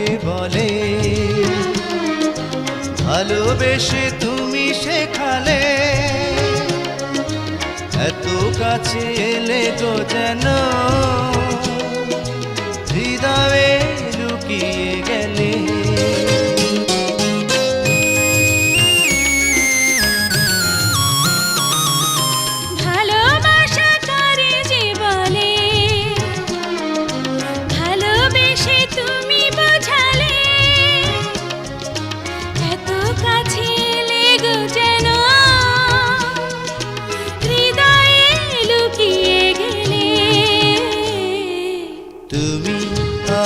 যে বলে ভালোবেসে তুমি শেখালে এত কাছে এলে তো যেন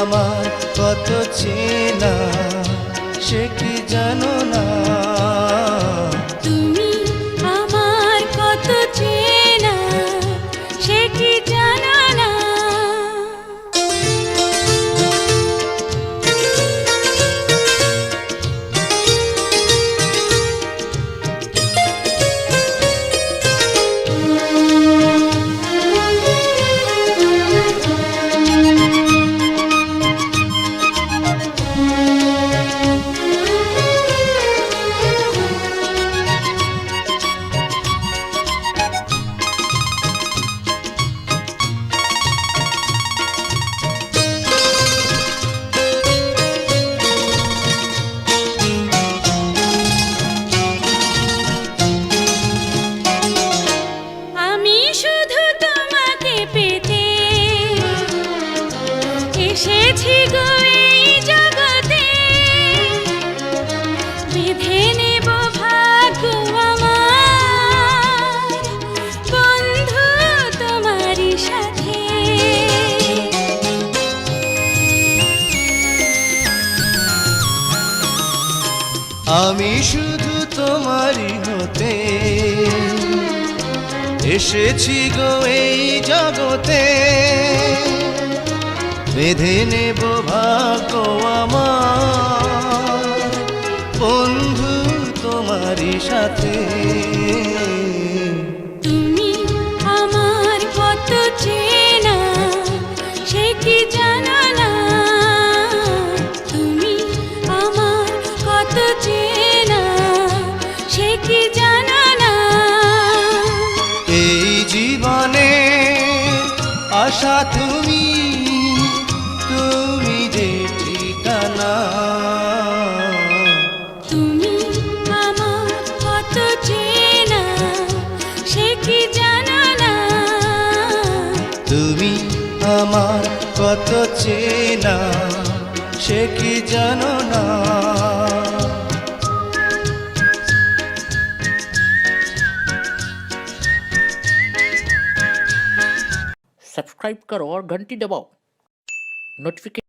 আমার কত চেনা সে কি জানো না? আমি শুধু তোমারই হতে এসেছি গো এই জগতে। বেঁধে নেব ভাগ্য আমার, বন্ধু তোমারই সাথে। তুমি আমার কত চেনা সে কি জানো না তুমি আমার কত চেনা সে কি জানো না सब्सक्राइब करो और घंटी दबाओ नोटिफिकेशन